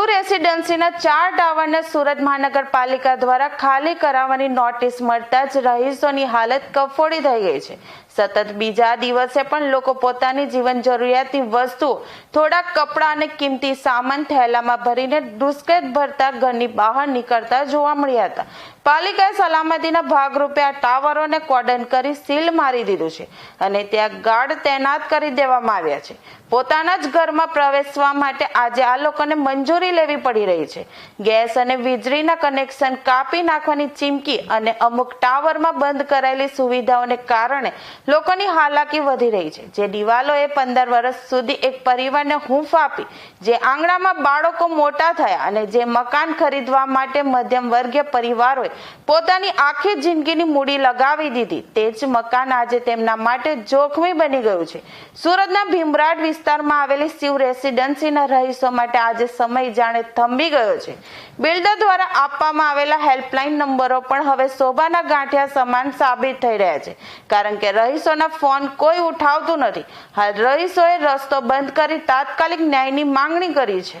રેસિડેન્સીના ચાર ટાવરને સુરત મહાનગરપાલિકા દ્વારા ખાલી કરાવવાની નોટિસ મળતા જ રહીશોની હાલત કફોડી થઈ ગઈ છે. સતત બીજા દિવસે પણ લોકો પોતાની જીવન જરૂરિયાતની વસ્તુ, થોડા કપડાં અને કિંમતી સામાન થેલામાં ભરીને ડુસ્કેટ ભરતા ઘરની બહાર નીકળતા જોવા મળ્યા હતા. પાલિકાએ સલામતીના ભાગરૂપે આ ટાવરોને કોર્ડન કરી સીલ મારી દીધું છે અને ત્યાં ગાર્ડ તૈનાત કરી દેવામાં આવ્યા છે. પોતાના જ ઘરમાં પ્રવેશવા માટે આજે આ લોકોને મંજૂરી લેવી પડી રહી છે. ગેસ અને વીજળીના કનેક્શન કાપી નાખવાની ચીમકી અને અમુક ટાવરમાં બંધ કરાયેલી સુવિધાઓને કારણે લોકોની હાલાકી વધી રહી છે. જે દિવાલોએ પંદર વર્ષ સુધી એક પરિવારને હૂંફ આપી, જે આંગણામાં બાળકો મોટા થયા અને જે મકાન ખરીદવા માટે મધ્યમ વર્ગીય પરિવારોએ પોતાની આખી જિંદગીની મૂડી લગાવી દીધી. તે જ મકાન આજે તેમના માટે જોખમી બની ગયું છે. સુરતના ભીમરાડ વિસ્તારમાં આવેલી શિવ રેસિડેન્સીના રહીશો માટે આજે સમય જાણે થંભી ગયો છે. બિલ્ડર દ્વારા આપવામાં આવેલા હેલ્પલાઇન નંબરો પણ હવે શોભાના ગાંઠિયા સમાન સાબિત થઈ રહ્યા છે. કારણ કે રહીશોના ફોન કોઈ ઉઠાવતું નથી. હાલ રહીશોએ રસ્તો બંધ કરી તાત્કાલિક ન્યાયની માંગણી કરી છે.